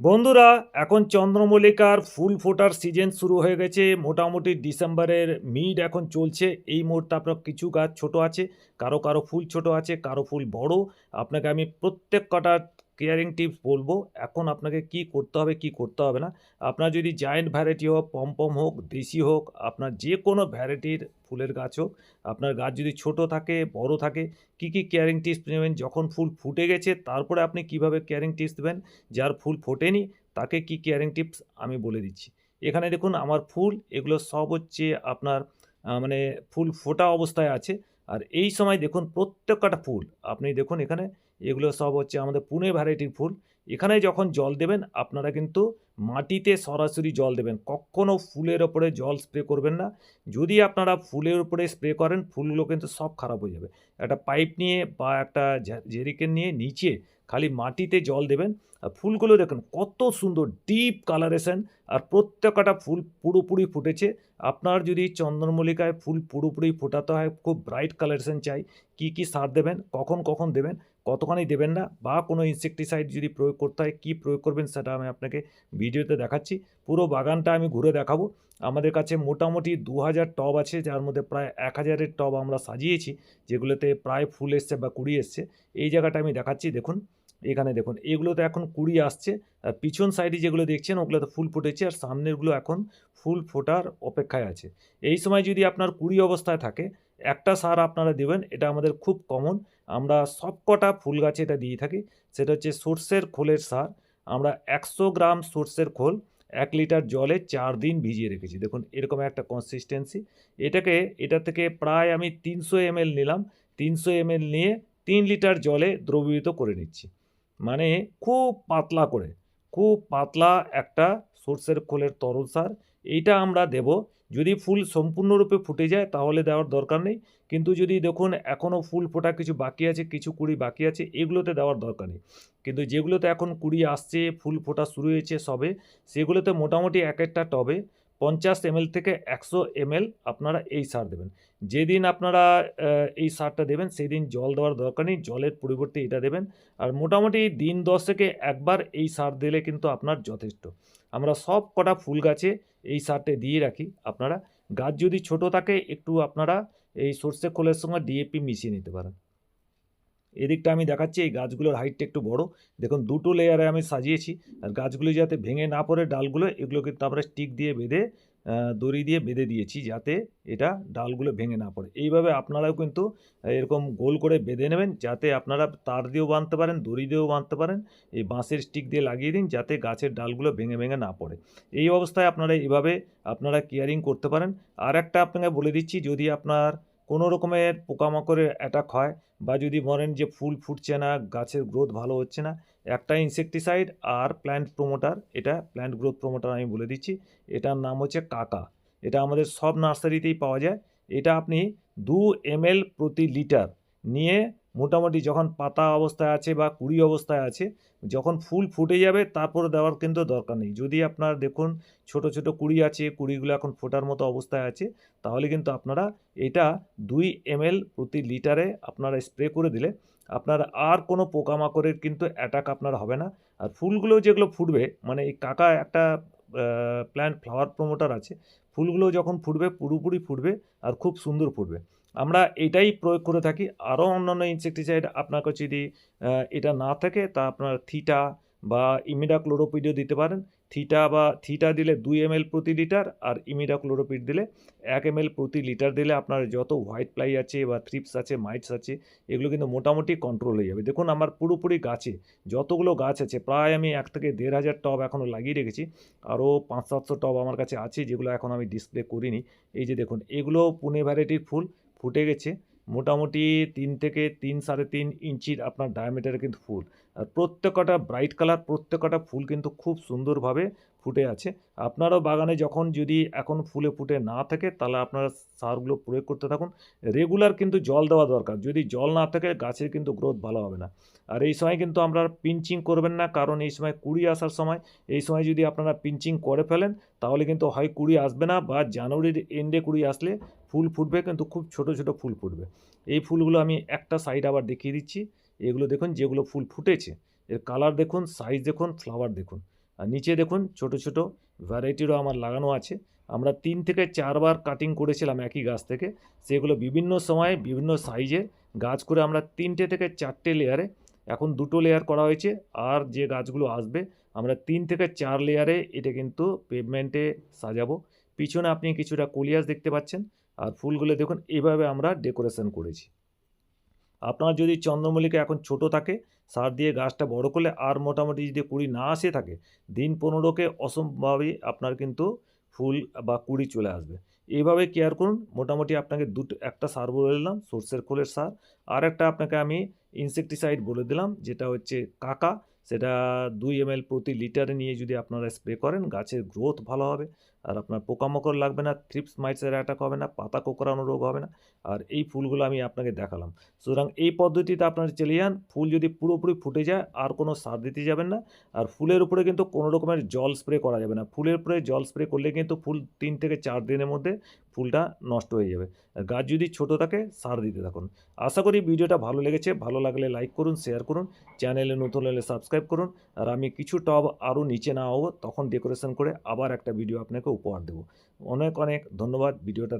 বন্ধুরা, এখন চন্দ্রমল্লিকার ফুল ফোটার সিজন শুরু হয়ে গেছে। মোটামুটি ডিসেম্বরের মিড এখন চলছে। এই মুহূর্তে আপনার কিছু গাছ ছোট আছে, কারও কারও ফুল ছোট আছে, কারও ফুল বড়। আপনাকে আমি প্রত্যেক কটা কেয়ারিং টিপস বলব। এখন আপনাকে কি করতে হবে, কি করতে হবে না। আপনার যদি জায়েন্ট ভ্যারাইটি হোক পমপম হোক, দেশি হোক, আপনার যে কোনো ভ্যারাইটির ফুলের গাছ হোক, আপনার গাছ যদি ছোট থাকে, বড় থাকে, কি কি কেয়ারিং টিপস নেবেন, যখন ফুল ফুটে গেছে, তারপরে আপনি কীভাবে কেয়ারিং টিপস দেবেন, যার ফুল ফোটেনি, তাকে কি কেয়ারিং টিপস আমি বলে দিচ্ছি। এখানে দেখুন, আমার ফুল, এগুলো সব হচ্ছে আপনার মানে ফুল ফোটা অবস্থায় আছে। আর এই সময় দেখুন, প্রত্যেকটা ফুল, আপনি দেখুন এখানে এগুলো সব হচ্ছে আমাদের পুনে ভ্যারাইটির ফুল। এখানে যখন জল দেবেন, আপনারা কিন্তু মাটিতে সরাসরি জল দেবেন। কখনও ফুলের ওপরে জল স্প্রে করবেন না। যদি আপনারা ফুলের উপরে স্প্রে করেন, ফুলগুলো কিন্তু সব খারাপ হয়ে যাবে। একটা পাইপ নিয়ে বা একটা জেরিকেন নিয়ে নিচে খালি মাটিতে জল দেবেন। আর ফুলগুলো দেখুন, কত সুন্দর ডিপ কালারেশন আর প্রত্যেকটা ফুল পুরোপুরি ফুটেছে। আপনার যদি চন্দ্রমল্লিকায় ফুল পুরোপুরি ফোটাতে হয়, খুব ব্রাইট কালারেশন চাই। কি কি সার দেবেন, কখন কখন দেবেন কতখানি দেবেন না বা কোনো ইনসেকটিসাইড যদি প্রয়োগ করতে হয়, কী প্রয়োগ করবেন সেটা আমি আপনাকে ভিডিওতে দেখাচ্ছি। পুরো বাগানটা আমি ঘুরে দেখাবো। আমাদের কাছে মোটামুটি দু হাজার টব আছে, যার মধ্যে প্রায় এক হাজারের টব আমরা সাজিয়েছি, যেগুলোতে প্রায় ফুল এসছে বা কুড়ি এসছে। এই জায়গাটা আমি দেখাচ্ছি, দেখুন। এখানে দেখুন, এগুলোতে এখন কুড়ি আসছে। আর পিছন সাইডে যেগুলো দেখছেন, ওগুলোতে ফুল ফুটেছে আর সামনেরগুলো এখন ফুল ফোটার অপেক্ষায় আছে। এই সময় যদি আপনার কুড়ি অবস্থায় থাকে, একটা সার আপনারা দেবেন, এটা আমাদের খুব কমন আমরা সব কটা ফুল গাছে এটা দিয়ে থাকি। সেটা হচ্ছে সর্ষের খোলের সার। আমরা একশো গ্রাম সর্ষের খোল এক লিটার জলে চার দিন ভিজিয়ে রেখেছি। দেখুন, এরকম একটা কনসিস্টেন্সি এটাকে, এটা থেকে প্রায় আমি তিনশো এমএল নিলাম। তিনশো এমএল নিয়ে তিন লিটার জলে দ্রবীভূত করে নিচ্ছি। মানে খুব পাতলা করে, খুব পাতলা একটা সর্ষের খোলের তরল সার। এইটা আমরা দেব। যদি ফুল সম্পূর্ণরূপে ফুটে যায় তাহলে দেওয়ার দরকার নেই। কিন্তু যদি দেখুন এখনও ফুল ফোটা কিছু বাকি আছে, কিছু কুড়ি বাকি আছে, এগুলোতে দেওয়ার দরকার নেই। কিন্তু যেগুলোতে এখন কুড়ি আসছে, ফুল ফোটা শুরু হয়েছে সবে, সেগুলোতে মোটামুটি এক একটা টবে পঞ্চাশ এমএল থেকে একশো এমএল আপনারা এই সার দেবেন। যেদিন আপনারা এই সারটা দেবেন সেই দিন জল দেওয়ার দরকার নেই, জলের পরিবর্তে এটা দেবেন। আর মোটামুটি দিন দশেকে একবার এই সার দিলে কিন্তু আপনার যথেষ্ট। আমরা সব কটা ফুল গাছে এই সারটে দিয়ে রাখি। আপনারা গাছ যদি ছোট থাকে, একটু আপনারা এই সর্ষে খোলের সঙ্গে ডিএপি মিশিয়ে নিতে পারেন। এদিকটা আমি দেখাচ্ছি, এই গাছগুলোর হাইটটা একটু বড়। দেখুন, দুটো লেয়ারে আমি সাজিয়েছি। আর গাছগুলি যাতে ভেঙে না পড়ে ডালগুলো, এগুলো কিন্তু আমরা স্টিক দিয়ে বেঁধে দড়ি দিয়ে বেঁধে দিয়েছি যাতে এটা ডালগুলো ভেঙে না পড়ে। এইভাবে আপনারাও কিন্তু এরকম গোল করে বেঁধে নেবেন যাতে আপনারা তার দিয়েও বাঁধতে পারেন, দড়ি দিয়েও বাঁধতে পারেন, এই বাঁশের স্টিক দিয়ে লাগিয়ে দিন যাতে গাছের ডালগুলো ভেঙে ভেঙে না পড়ে। এই অবস্থায় আপনারা এইভাবে আপনারা কেয়ারিং করতে পারেন। আর একটা আপনাকে বলে দিচ্ছি, যদি আপনার কোনো রকমের পোকামাকড়ের অ্যাটাক হয় বা যদি বলেন যে ফুল ফুটছে না, গাছের গ্রোথ ভালো হচ্ছে না, একটা ইনসেকটিসাইড আর প্ল্যান্ট প্রোমোটার এটা প্ল্যান্ট গ্রোথ প্রোমোটার আমি বলে দিচ্ছি, এটার নাম হচ্ছে কাকা। এটা আমাদের সব নার্সারিতেই পাওয়া যায়। এটা আপনি দু এম প্রতি লিটার নিয়ে মোটামুটি যখন পাতা অবস্থায় আছে বা কুড়ি অবস্থায় আছে, যখন ফুল ফুটে যাবে তারপরে দেওয়ার কিন্তু দরকার নেই। যদি আপনার দেখুন ছোট ছোট কুড়ি আছে, কুড়িগুলো এখন ফোটার মতো অবস্থায় আছে, তাহলে কিন্তু আপনারা এটা দুই এমএল প্রতি লিটারে আপনারা স্প্রে করে দিলে আপনার আর কোনো পোকামাকড়ের কিন্তু অ্যাটাক আপনার হবে না। আর ফুলগুলো যেগুলো ফুটবে মানে এই কাকা একটা প্ল্যান্ট ফ্লাওয়ার প্রমোটার আছে, ফুলগুলো যখন ফুটবে পুরোপুরি ফুটবে আর খুব সুন্দর ফুটবে। আমরা এটাই প্রয়োগ করে থাকি। আরও অন্যান্য ইনসেকটিসাইড আপনার কাছে যদি এটা না থাকে, তা আপনার থিটা বা ইমিডা ক্লোরোপিডও দিতে পারেন। থিটা বা থিটা দিলে দুই এমএল প্রতি লিটার আর ইমিডা ক্লোরোপিড দিলে এক এমএল প্রতি লিটার দিলে আপনার যত হোয়াইট প্লাই আছে বা থ্রিপস আছে মাইটস আছে, এগুলো কিন্তু মোটামুটি কন্ট্রোল হয়ে যাবে। দেখুন আমার পুরোপুরি গাছে যতগুলো গাছ আছে, প্রায় আমি এক থেকে দেড় হাজার টব এখনও লাগিয়ে রেখেছি। আরও পাঁচ সাতশো টব আমার কাছে আছে, যেগুলো এখন আমি ডিসপ্লে করিনি। এই যে দেখুন, এগুলো পুনে ভ্যারাইটির ফুল। ফুটে গেছে। মোটামুটি তিন থেকে তিন সাড়ে তিন ইঞ্চির আপনার ডায়ামিটারে কিন্তু ফুল। আর প্রত্যেকটা ব্রাইট কালার প্রত্যেকটা ফুল কিন্তু খুব সুন্দরভাবে ফুটে আছে। আপনারও বাগানে যখন যদি এখন ফুলে ফুটে না থাকে, তাহলে আপনারা সারগুলো প্রয়োগ করতে থাকুন। রেগুলার কিন্তু জল দেওয়া দরকার। যদি জল না থাকে, গাছের কিন্তু গ্রোথ ভালো হবে না। আর এই সময় কিন্তু আমরা পিঞ্চিং করবেন না, কারণ এই সময় কুড়ি আসার সময়। এই সময় যদি আপনারা পিঞ্চিং করে ফেলেন, তাহলে কিন্তু হয় কুড়ি আসবে না বা জানুয়ারির এন্ডে কুড়ি আসলে ফুল ফুটবে কিন্তু খুব ছোট ছোট ফুল ফুটবে। এই ফুলগুলো আমি একটা সাইড আবার দেখিয়ে দিচ্ছি। এগুলো দেখুন, যেগুলো ফুল ফুটেছে, এর কালার দেখুন সাইজ দেখুন ফ্লাওয়ার দেখুন। আর নিচে দেখুন, ছোট ছোট ভ্যারাইটিরও আমার লাগানো আছে। আমরা তিন থেকে চারবার কাটিং করেছিলাম একই গাছ থেকে। সেগুলো বিভিন্ন সময়ে, বিভিন্ন সাইজে গাছ করে আমরা তিনটে থেকে চারটে লেয়ারে এখন দুটো লেয়ার করা হয়েছে। আর যে গাছগুলো আসবে, আমরা তিন থেকে চার লেয়ারে এটা কিন্তু পেভমেন্টে সাজাবো। পিছনে আপনি কিছুটা কলিয়াস দেখতে পাচ্ছেন। আর ফুলগুলো দেখুন এইভাবে আমরা ডেকোরেশন করেছি। আপনার যদি চন্দ্রমল্লিকা এখন ছোট থাকে, সার দিয়ে গাছটা বড় করলে আর মোটামুটি যদি কুড়ি না আসে থাকে, দিন পনেরোকে অসম্ভবই আপনার কিন্তু ফুল বা কুড়ি চলে আসবে। এইভাবে কেয়ার করুন, মোটামুটি আপনাকে দুটো, একটা সার বলে দিলাম, সর্ষের খোলের সার। আর একটা আপনাকে আমি ইনসেকটিসাইড বলে দিলাম, যেটা হচ্ছে কাকা। সেটা দুই এম প্রতি লিটারে নিয়ে যদি আপনারা স্প্রে করেন, গাছের গ্রোথ ভালো হবে। আর আপনার পোকামাকড় লাগবে না থ্রিপস মাইটসের অ্যাটাক হবে না, পাতা কোকড়ানো রোগ হবে না। আর এই ফুলগুলো আমি আপনাকে দেখালাম। সুতরাং এই পদ্ধতিতে আপনারা চলে যান, ফুল যদি পুরোপুরি ফুটে যায়, আর কোনো সার দিতে যাবেন না। আর ফুলের উপরে কিন্তু কোনো রকমের জল স্প্রে করা যাবে না। ফুলের উপরে জল স্প্রে করলে কিন্তু ফুল তিন থেকে চার দিনের মধ্যে ফুলটা নষ্ট হয়ে যাবে। গাছ যদি ছোট থাকে, সার দিতে থাকুন। আশা করি ভিডিওটা ভালো লেগেছে। ভালো লাগলে লাইক করুন শেয়ার করুন। চ্যানেলে নতুন হলে সাবস্ক্রাইব করুন। আর আমি কিছু টব আরও নিচে না হব তখন ডেকোরেশন করে আবার একটা ভিডিও আপনাকে উপহার দেবো। অনেক অনেক ধন্যবাদ ভিডিওটা